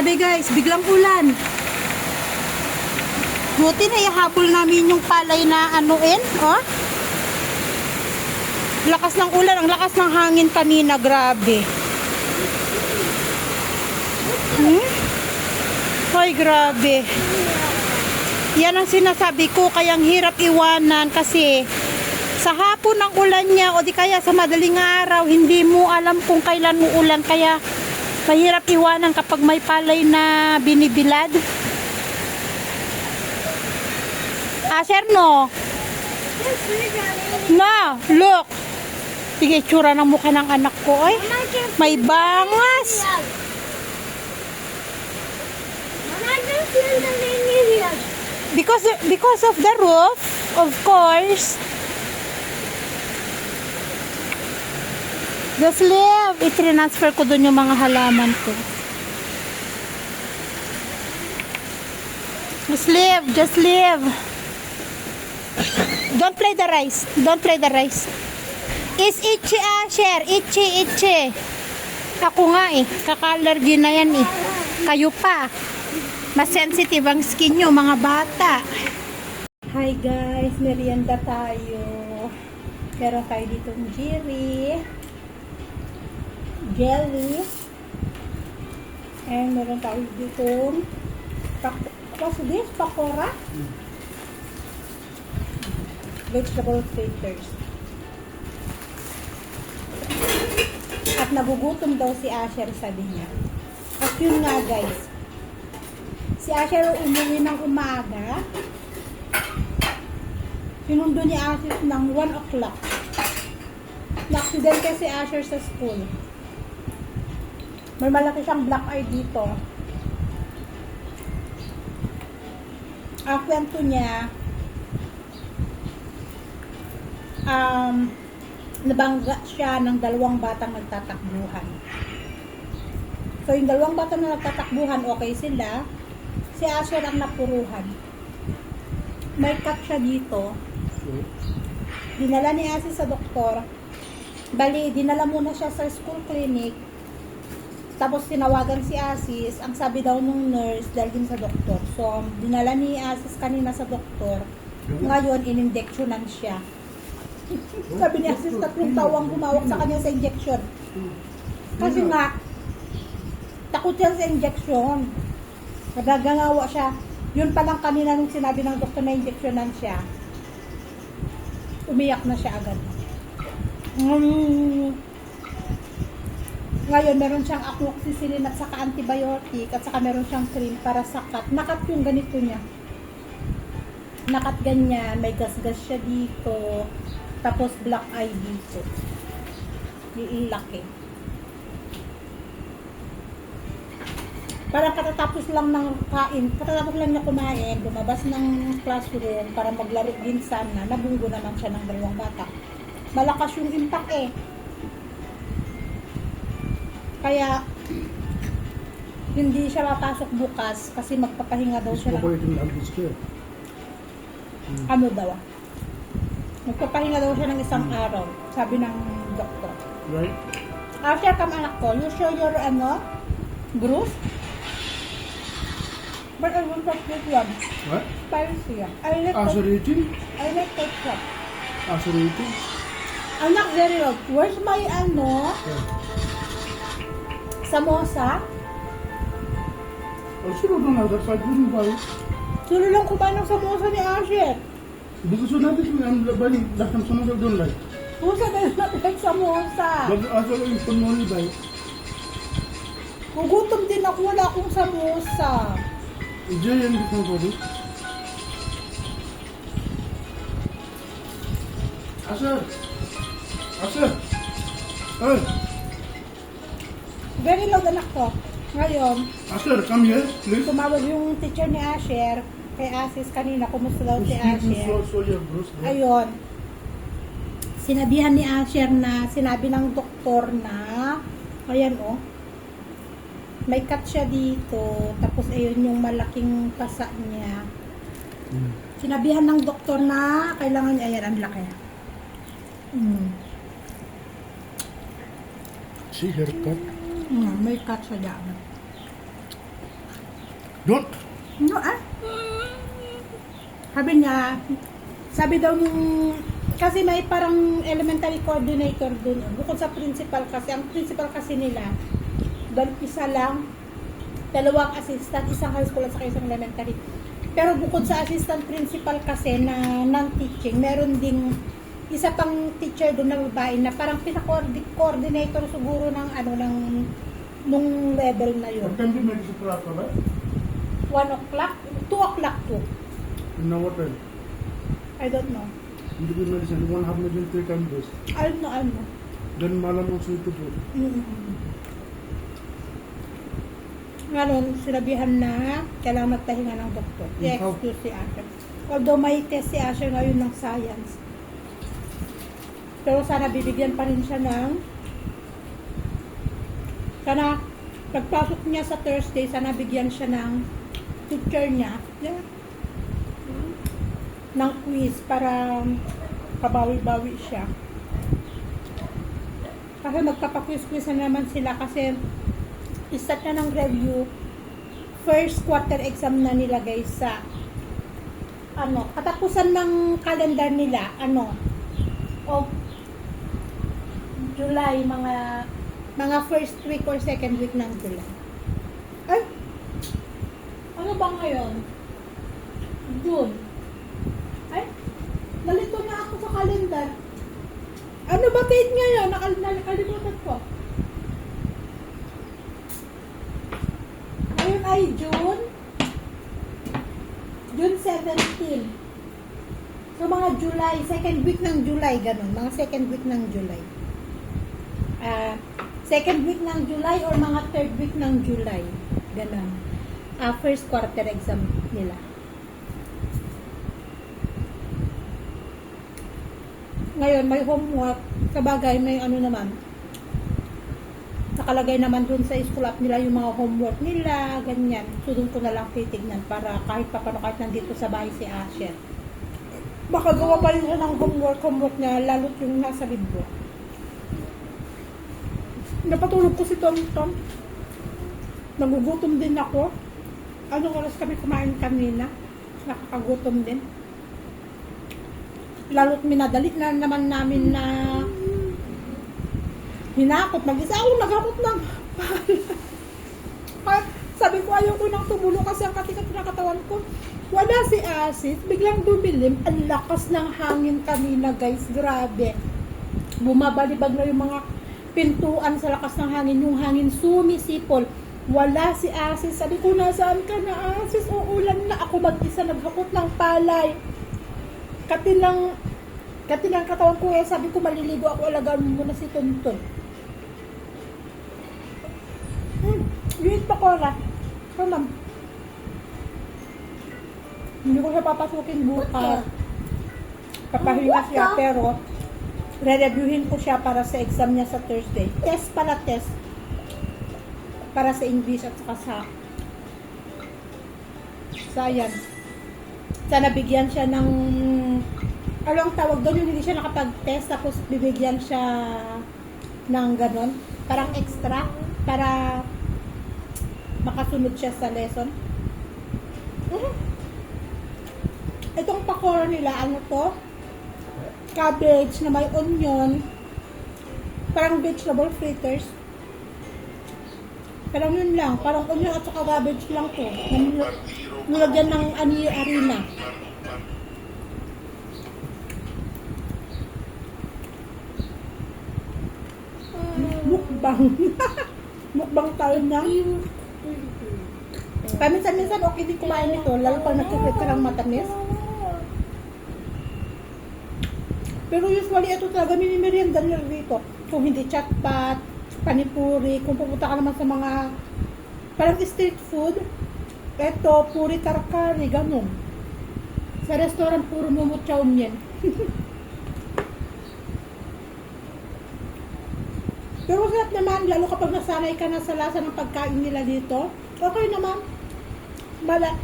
Grabe guys, biglang ulan. Buti na ihabol namin yung palay na anuin, oh. Lakas ng ulan, ang lakas ng hangin kanina, grabe. Hmm? Hoy, grabe. Yan ang sinasabi ko, kayang hirap iwanan kasi sa hapon ng ulan niya o di kaya sa madaling araw, hindi mo alam kung kailan mo ulan kaya iwanan kapag may palay na binibilad. Asher, no? Na, look. Sige, tsura ng mukha ng anak ko, ay. May bangas. Because because of the roof, of course. Just leave. I-transfer ko dun yung mga halaman ko. Just leave. Just leave. Don't play the rice. Don't play the rice. Is itchy, Asher. Itchy, itchy. Ako nga eh. Kaka-allergy na yan eh. Kayo pa. Mas sensitive ang skin nyo, mga bata. Hi guys, merienda tayo. Meron tayo ditong jerry, jelly, and meron tayo pak- what's this? Pakora? Vegetable fritters. At nagugutom daw si Asher, sabi niya. At yun nga guys, si Asher umuwi ng umaga. Sinundo ni Asher ng 1 o'clock. Na-accident kasi Asher sa school. May malaki siyang black eye dito. Ang kwento niya, um, nabangga siya ng dalawang batang nagtatakbuhan. So, yung dalawang batang na nagtatakbuhan, okay sila. Si Asher ang napuruhan. May cut siya dito. Dinala ni Asher sa doktor. Bali, dinala muna siya sa school clinic. Tapos tinawagan si Asis, ang sabi daw nung nurse dahil din sa doktor. So, dinala ni Asis kanina sa doktor. Ngayon, in-injectionan siya. sabi ni Asis, tatlong tawang humawak sa kanya sa injection. Kasi nga, takot yan sa injection. Nagagangawa siya. Yun pa lang kanina nung sinabi ng doktor na injectionan siya, umiyak na siya agad. Mm. Ngayon, meron siyang amoxicillin at saka antibiotic at saka meron siyang cream para sa cut. Nakat yung ganito niya. Nakat ganyan, may gasgas siya dito, tapos black eye dito. Yung laki. Parang katatapos lang ng kain, katatapos lang niya kumain, lumabas ng classroom para maglaro din sana, nabunggo naman siya ng dalawang bata. Malakas yung impact eh. Kaya, hindi siya papasok bukas kasi magpapahinga daw siya ano daw ah. Magpapahinga daw siya ng isang araw, sabi ng doktor. Right? After come anak ko, you show your ano, bruise. But I want to this one. What? Spicy. I like it. eating? I like ketchup. After eating? Anak, very well. Where's my ano, Yeah. Samosa? Done that, so I didn't buy it. Sino lang kumain ng samosa ni Asher? Because you're not eating, I'm buying that time someone I don't like. Pusa na natin samosa. But after you can only buy it. Gugutom din ako, wala akong samosa. Enjoy and different body. Asher! Asher! Hey! Very loud anak ko. Ngayon, Asher, come here, please. tumawag yung teacher ni Asher kay Asis kanina, kumusta daw si Asher. so, so your bros. Ayun. Sinabihan ni Asher na, sinabi ng doktor na, ayan oh, may cut siya dito, tapos ayun yung malaking pasa niya. Mm. Sinabihan ng doktor na kailangan niya, ayan, ang laki. Mm. See haircut. Mm, may cut siya dyan. Don't. No, ah. Sabi niya, sabi daw nung, kasi may parang elementary coordinator dun. Bukod sa principal kasi, ang principal kasi nila, dal isa lang, dalawang assistant, isang high school at saka isang elementary. Pero bukod sa assistant principal kasi na ng teaching, meron ding isa pang teacher doon na babae na parang pinaka-coordinator siguro ng ano ng nung level na yun. What time do you make after that? 1 o'clock? 2 o'clock to. In what time? I don't know. Hindi ko medicine. One half medicine, three times this. I don't know, I don't know. Then malam ang sweet to food. Mm-mm. Ngayon, sinabihan na kailangan magpahinga ng doktor. Ikaw? I-excuse si Asher. Although may test si Asher ngayon ng science. Pero sana bibigyan pa rin siya ng sana pagpasok niya sa Thursday, sana bigyan siya ng teacher niya. Yeah, ng quiz para kabawi-bawi siya. Kasi magpapaquiz-quiz na naman sila kasi start na ng review. First quarter exam na nila guys sa ano, katapusan ng calendar nila, ano, of July, mga mga first week or second week ng July. Ay! Ano ba ngayon? June. Ay! Nalito na ako sa calendar. Ano ba date ngayon? Nakal nakalimutan ko. Ngayon ay June. June 17. So mga July, second week ng July, ganun. Mga second week ng July. Ah, second week ng July or mga third week ng July. Ganun. Ah, first quarter exam nila. Ngayon, may homework. Sabagay, may ano naman. Nakalagay naman dun sa school app nila yung mga homework nila, ganyan. So, dun ko na lang titignan para kahit pa paano kahit nandito sa bahay si Asher. Baka gawa pa rin siya ng homework, homework niya, lalo't yung nasa libro. Napatulog ko si Tom Tom. Nagugutom din ako. Anong oras kami kumain kanina? Nakakagutom din. Lalo't minadali na naman namin na hinakot. Mag-isa ako naghakot ng sabi ko ayaw ko nang tumulo kasi ang katikat na katawan ko. Wala si Asis. Biglang dumilim. Ang lakas ng hangin kanina guys. Grabe. Bumabalibag na yung mga pintuan sa lakas ng hangin. Yung hangin sumisipol. Wala si Asis. Sabi ko, nasaan ka na Asis? Uulan na ako mag-isa naghakot ng palay. Katilang katilang katawan ko eh. Sabi ko, maliligo ako. Alagaan mo muna si Tonton. Hmm, yun pa kora. So, ma'am. Hindi ko siya papasukin bukas. Papahinga siya, pero re-reviewin ko siya para sa exam niya sa Thursday. Test pala test. Para sa English at saka sa science. Sana bigyan siya ng anong tawag doon yung hindi siya nakapag-test tapos bibigyan siya ng ganon. Parang extra para makasunod siya sa lesson. Mhm. Itong pakora nila, ano to? Cabbage na may onion. Parang vegetable fritters. Parang yun lang. Parang onion at saka cabbage lang to. Nil- Nilagyan ng ani arena. Mukbang. Mukbang tayo na. Paminsan-minsan okay din kumain nito, lalo pag nagkikit ka ng matamis. Pero usually ito talaga minimerienda nila dito. Kung hindi chatpat, panipuri, kung pupunta ka naman sa mga parang street food, eto, puri tarkari, ganun. Sa restaurant, puro chow mein. Pero sarap naman, lalo kapag nasanay ka na sa lasa ng pagkain nila dito, okay naman. Mala,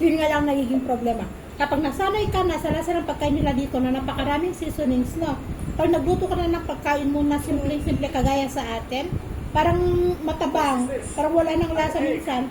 yun nga lang nagiging problema. Kapag nasanay ka na sa lasa ng pagkain nila dito na napakaraming seasonings, no? Pag nagluto ka na ng pagkain mo na simple-simple kagaya sa atin, parang matabang, parang wala nang lasa minsan.